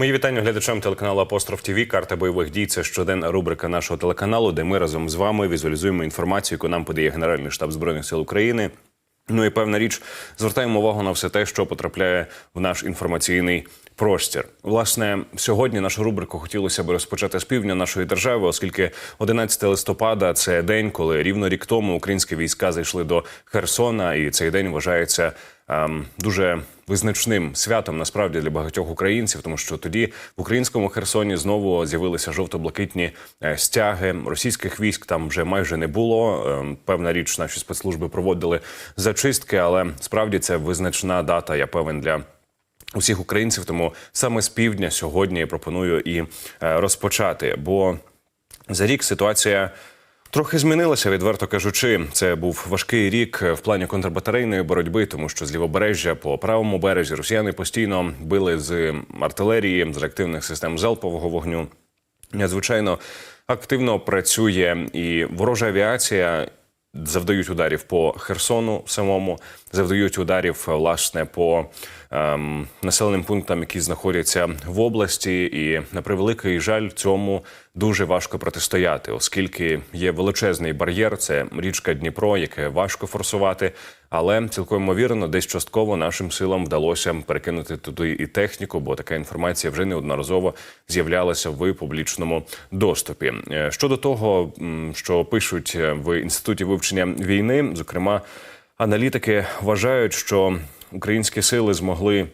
Мої вітання глядачам телеканалу Апостроф ТВ. Карта бойових дій. Це щоденна рубрика нашого телеканалу, де ми разом з вами візуалізуємо інформацію, яку нам подає Генеральний штаб збройних сил України. Ну і певна річ, звертаємо увагу на все те, що потрапляє в наш інформаційний простір. Власне, сьогодні нашу рубрику хотілося б розпочати з півдня нашої держави, оскільки 11 листопада це день, коли рівно рік тому українські війська зайшли до Херсона, і цей день вважається дуже визначним святом насправді для багатьох українців, тому що тоді в українському Херсоні знову з'явилися жовто-блакитні е, стяги російських військ. Там вже майже не було. Ем, Певна річ, наші спецслужби проводили зачистки, але справді це визначна дата. Я певен для. Усіх українців, тому саме з півдня сьогодні я пропоную і е, розпочати. Бо за рік ситуація трохи змінилася, відверто кажучи. Це був важкий рік в плані контрбатарейної боротьби, тому що з лівобережжя по правому березі росіяни постійно били з артилерії, з реактивних систем залпового вогню. Надзвичайно активно працює і ворожа авіація. Завдають ударів по Херсону самому, завдають ударів власне по ем, населеним пунктам, які знаходяться в області, і на превеликий жаль, цьому дуже важко протистояти, оскільки є величезний бар'єр. Це річка Дніпро, яке важко форсувати. Але цілком ймовірно, десь частково нашим силам вдалося перекинути туди і техніку, бо така інформація вже неодноразово з'являлася в публічному доступі. Е, Щодо того, що пишуть в інституті вивчення війни, зокрема, аналітики вважають, що українські сили змогли.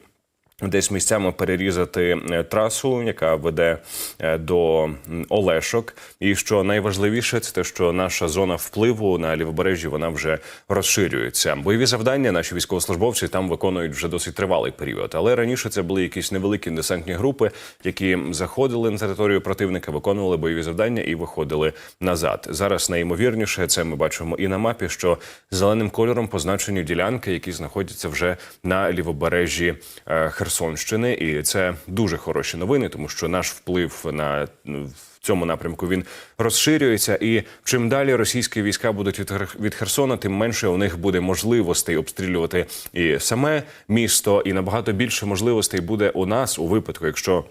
Десь місцями перерізати е, трасу, яка веде е, до Олешок. І що найважливіше, це те, що наша зона впливу на лівобережжі вона вже розширюється. Бойові завдання наші військовослужбовці там виконують вже досить тривалий період. Але раніше це були якісь невеликі десантні групи, які заходили на територію противника, виконували бойові завдання і виходили назад. Зараз найімовірніше це ми бачимо і на мапі, що зеленим кольором позначені ділянки, які знаходяться вже на лівобережжі е, Херсонщини, і це дуже хороші новини, тому що наш вплив на ну, в цьому напрямку він розширюється. І чим далі російські війська будуть від від Херсона, тим менше у них буде можливостей обстрілювати і саме місто, і набагато більше можливостей буде у нас у випадку, якщо.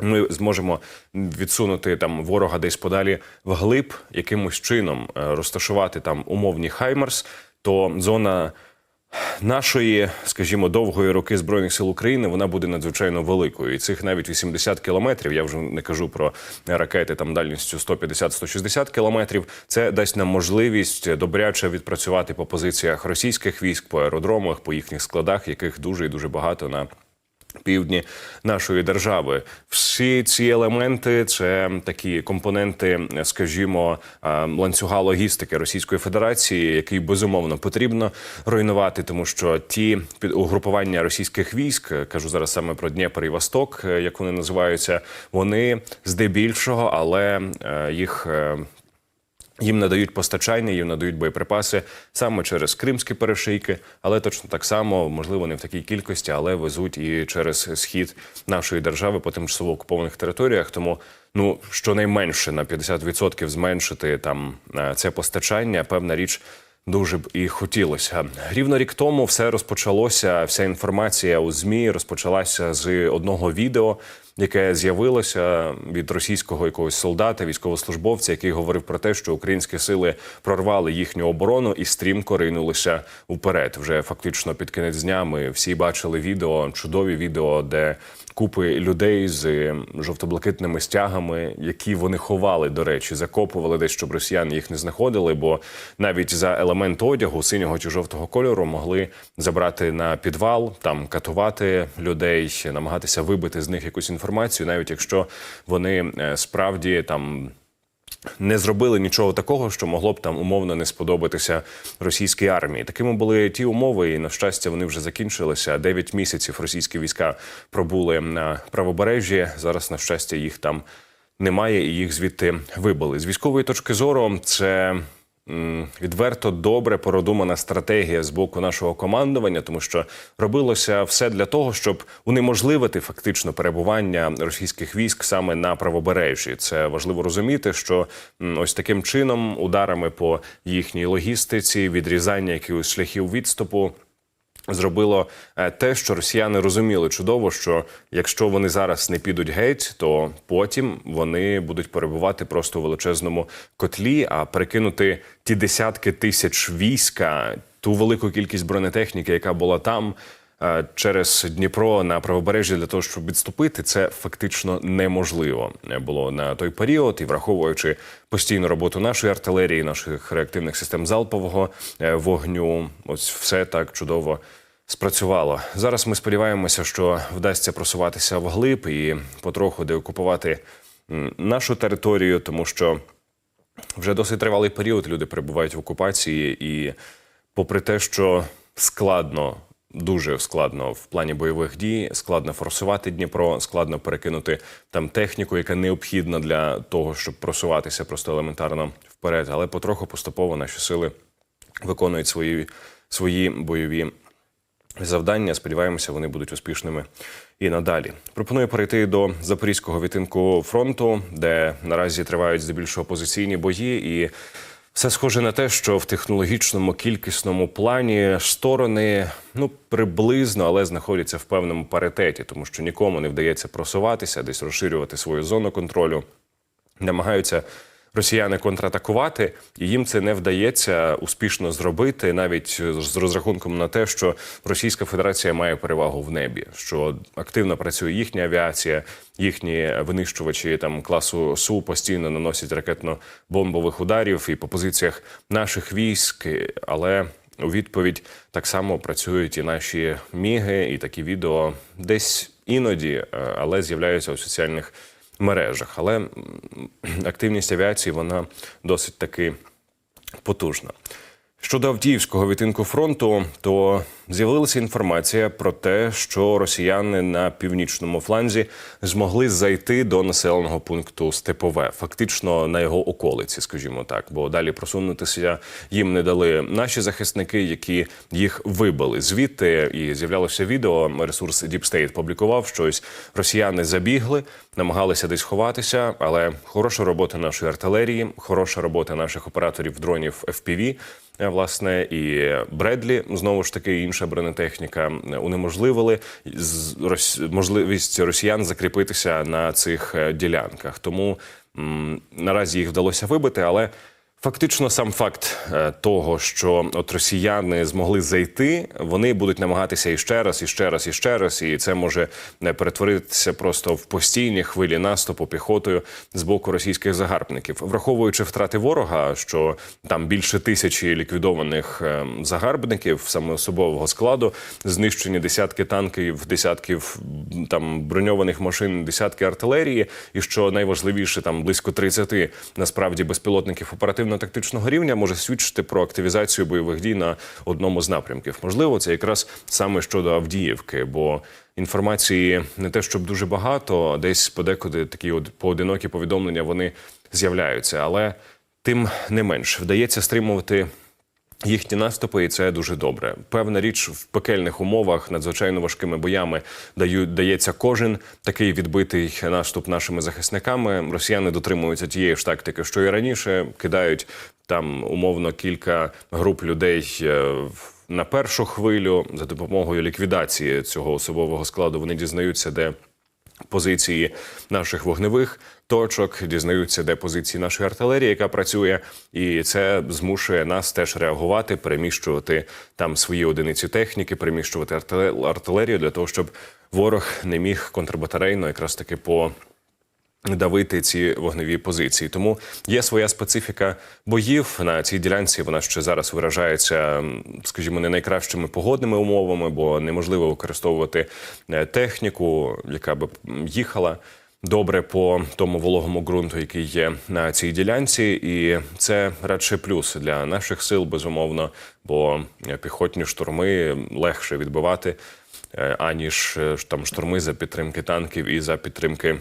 Ми зможемо відсунути там ворога десь подалі вглиб, якимось чином е, розташувати там умовні Хаймерс, то зона нашої, скажімо, довгої роки збройних сил України вона буде надзвичайно великою. І цих навіть 80 кілометрів. Я вже не кажу про ракети там дальністю 150-160 кілометрів. Це дасть нам можливість добряче відпрацювати по позиціях російських військ, по аеродромах, по їхніх складах, яких дуже і дуже багато на півдні нашої держави. Всі ці елементи це такі компоненти, скажімо, ланцюга логістики Російської Федерації, який безумовно потрібно руйнувати, тому що ті угрупування російських військ, кажу зараз саме про Дніпро і Восток, е, як вони називаються, вони здебільшого, але е, їх. Їм надають постачання, їм надають боєприпаси саме через кримські перешийки, але точно так само, можливо, не в такій кількості, але везуть і через схід нашої держави по тимчасово окупованих територіях. Тому ну щонайменше на 50% зменшити там е, це постачання, певна річ. Дуже б і хотілося. Рівно рік тому все розпочалося. Вся інформація у змі розпочалася з одного відео, яке з'явилося від російського якогось солдата, військовослужбовця, який говорив про те, що українські сили прорвали їхню оборону і стрімко ринулися вперед. Вже фактично під кінець дня ми всі бачили відео, чудові відео, де купи людей з жовто-блакитними стягами, які вони ховали, до речі, закопували десь, щоб росіяни їх не знаходили. Бо навіть за елемент одягу синього чи жовтого кольору могли забрати на підвал, там катувати людей, намагатися вибити з них якусь інформацію, навіть якщо вони е, справді там не зробили нічого такого, що могло б там умовно не сподобатися російській армії. Такими були ті умови, і на щастя, вони вже закінчилися. Дев'ять місяців російські війська пробули на правобережжі. Зараз, на щастя, їх там немає, і їх звідти вибили. З військової точки зору, це відверто добре продумана стратегія з боку нашого командування, тому що робилося все для того, щоб унеможливити фактично перебування російських військ саме на правобережжі. Це важливо розуміти, що ось таким чином, ударами по їхній логістиці, відрізання якихось шляхів відступу. Зробило е, те, що росіяни розуміли чудово, що якщо вони зараз не підуть геть, то потім вони будуть перебувати просто у величезному котлі, а перекинути ті десятки тисяч війська, ту велику кількість бронетехніки, яка була там. Е, Через Дніпро на правобережжя для того, щоб відступити, це фактично неможливо було на той період, і враховуючи постійну роботу нашої артилерії, наших реактивних систем залпового е, вогню, ось все так чудово спрацювало. Зараз ми сподіваємося, що вдасться просуватися вглиб і потроху деокупувати нашу територію, тому що вже досить тривалий період люди перебувають в окупації, і попри те, що складно. Дуже складно в плані бойових дій, складно форсувати Дніпро, складно перекинути там техніку, яка необхідна для того, щоб просуватися просто елементарно вперед. Але потроху поступово наші сили виконують свої, свої бойові завдання. Сподіваємося, вони будуть успішними і надалі. Пропоную перейти до запорізького відтинку фронту, де наразі тривають здебільшого позиційні бої, і все схоже на те, що в технологічному кількісному плані сторони ну приблизно, але знаходяться в певному паритеті, тому що нікому не вдається просуватися, десь розширювати свою зону контролю намагаються росіяни контратакувати, і їм це не вдається успішно зробити, навіть з розрахунком на те, що Російська Федерація має перевагу в небі, що активно працює їхня авіація, їхні винищувачі там класу Су постійно наносять ракетно-бомбових ударів і по позиціях наших військ, але. У відповідь так само працюють і наші міги, і такі відео десь іноді, е, але з'являються у соціальних мережах. Але активність авіації вона досить таки потужна. Щодо Авдіївського відтинку фронту, то з'явилася інформація про те, що росіяни на північному фланзі змогли зайти до населеного пункту Степове, фактично на його околиці, скажімо так, бо далі просунутися їм не дали наші захисники, які їх вибили звідти. І з'являлося відео. Ресурс State публікував щось. Росіяни забігли, намагалися десь ховатися, але хороша робота нашої артилерії, хороша робота наших операторів дронів FPV, власне, і Бредлі знову ж таки інша бронетехніка е, унеможливили можливість росіян закріпитися на цих е, ділянках. Тому наразі їх вдалося вибити, але. Фактично, сам факт е, того, що от росіяни змогли зайти, вони будуть намагатися іще раз, іще раз, іще раз, і це може е, перетворитися просто в постійні хвилі наступу піхотою з боку російських загарбників, враховуючи втрати ворога, що там більше тисячі ліквідованих е, загарбників саме особового складу, знищені десятки танків, десятків там броньованих машин, десятки артилерії, і що найважливіше, там близько 30 насправді безпілотників оперативно-тактичного рівня може свідчити про активізацію бойових дій на одному з напрямків. Можливо, це якраз саме щодо Авдіївки, бо інформації не те, щоб дуже багато, а десь подекуди такі поодинокі повідомлення вони з'являються, але тим не менш вдається стримувати їхні наступи, і це дуже добре. Певна річ в пекельних умовах, надзвичайно важкими боями даю, дається кожен такий відбитий наступ нашими захисниками. Росіяни дотримуються тієї ж тактики, що і раніше кидають там умовно кілька груп людей. е, На першу хвилю за допомогою ліквідації цього особового складу вони дізнаються, де позиції наших вогневих точок, дізнаються, де позиції нашої артилерії, яка працює, і це змушує нас теж реагувати, переміщувати там свої одиниці техніки, переміщувати артиле- артилерію для того, щоб ворог не міг контрбатарейно якраз таки по давити ці вогневі позиції. Тому є своя специфіка боїв на цій ділянці. Вона ще зараз виражається, скажімо, не найкращими погодними умовами, бо неможливо використовувати е, техніку, яка би їхала. Добре по тому вологому ґрунту, який є на цій ділянці, і це радше плюс для наших сил, безумовно, бо е, піхотні штурми легше відбивати, е, аніж там штурми за підтримки танків і за підтримки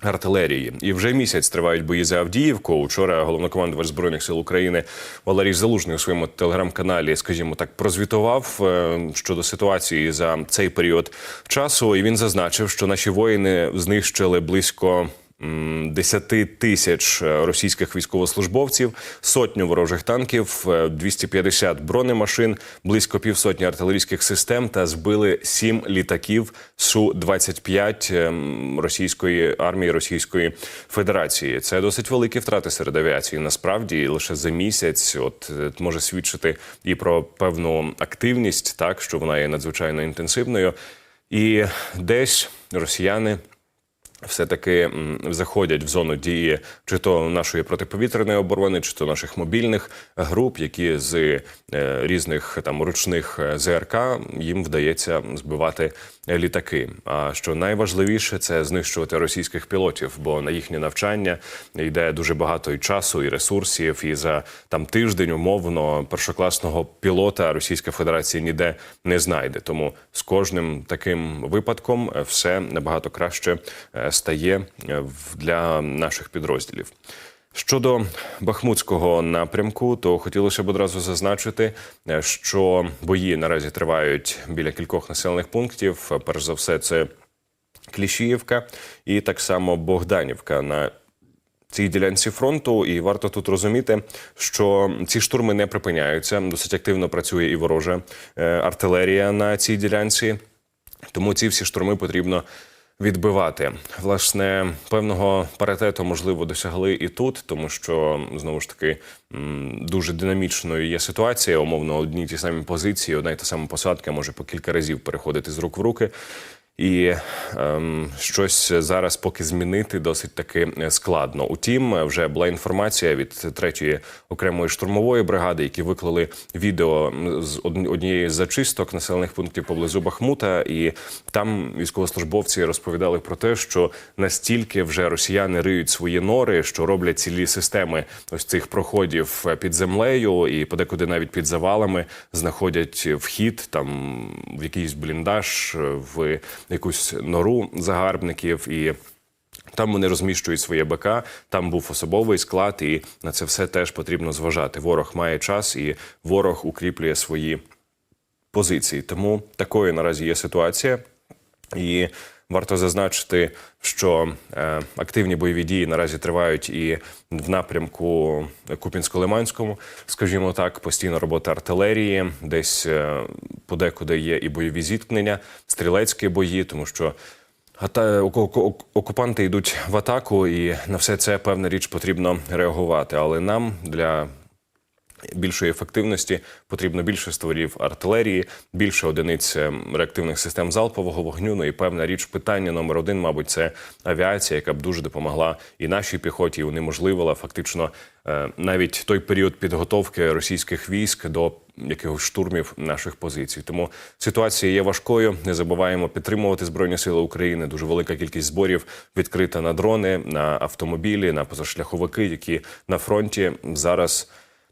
артилерії. І вже місяць тривають бої за Авдіївку. Учора головнокомандувач збройних сил України Валерій Залужний у своєму телеграм-каналі, скажімо так, прозвітував е, щодо ситуації за цей період часу. І він зазначив, що наші воїни знищили близько 10 тисяч е, російських військовослужбовців, сотню ворожих танків, е, 250 бронемашин, близько півсотні артилерійських систем та збили сім літаків су 25 ем, російської армії Російської Федерації. Це досить великі втрати серед авіації. Насправді лише за місяць, от е, може свідчити і про певну активність, так що вона є надзвичайно інтенсивною, і десь росіяни все-таки заходять в зону дії чи то нашої протиповітряної оборони, чи то наших мобільних груп, які з е, різних там ручних е, ЗРК їм вдається збивати літаки. А що найважливіше, це знищувати російських пілотів, бо на їхнє навчання йде дуже багато і часу, і ресурсів. І за там тиждень умовно першокласного пілота Російська Федерація ніде не знайде. Тому з кожним таким випадком е, все набагато краще стає е, для наших підрозділів. Щодо Бахмутського напрямку, то хотілося б одразу зазначити, е, що бої наразі тривають біля кількох населених пунктів. Перш за все, це Кліщіївка і так само Богданівка на цій ділянці фронту. І варто тут розуміти, що ці штурми не припиняються. Досить активно працює і ворожа е, артилерія на цій ділянці. Тому ці всі штурми потрібно відбивати. Власне, певного паритету можливо досягли і тут, тому що знову ж таки дуже динамічною є ситуація. Умовно, одні ті самі позиції, одна й та сама посадка може по кілька разів переходити з рук в руки. І ем, щось зараз поки змінити досить таки складно. Утім, вже була інформація від третьої окремої штурмової бригади, які виклали відео з од- однієї з зачисток населених пунктів поблизу Бахмута, і там військовослужбовці розповідали про те, що настільки вже росіяни риють свої нори, що роблять цілі системи ось цих проходів під землею і подекуди навіть під завалами знаходять вхід там в якийсь бліндаж, в якусь нору загарбників і. Там вони розміщують своє БК, там був особовий склад, і на це все теж потрібно зважати. Ворог має час, і ворог укріплює свої позиції. Тому такою наразі є ситуація. І варто зазначити, що е, активні бойові дії наразі тривають і в напрямку Купінсько-Лиманському, скажімо так, постійна робота артилерії, десь е, подекуди є і бойові зіткнення, стрілецькі бої, тому що окупанти йдуть в атаку, і на все це певна річ потрібно реагувати. Але нам для більшої ефективності потрібно більше стволів артилерії, більше одиниць е, реактивних систем залпового вогню. Ну і певна річ питання номер один, мабуть, це авіація, яка б дуже допомогла і нашій піхоті, і унеможливила фактично е, навіть той період підготовки російських військ до якихось штурмів наших позицій. Тому ситуація є важкою. Не забуваємо підтримувати збройні сили України. Дуже велика кількість зборів відкрита на дрони, на автомобілі, на позашляховики, які на фронті зараз.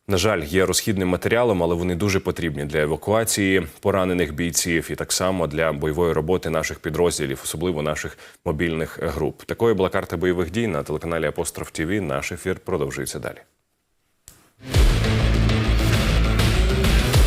На жаль, є розхідним матеріалом, але вони дуже потрібні для евакуації поранених бійців і так само для бойової роботи наших підрозділів, особливо наших мобільних груп. Такою була карта бойових дій на телеканалі Апостроф ТІВІ. Наш ефір продовжується далі.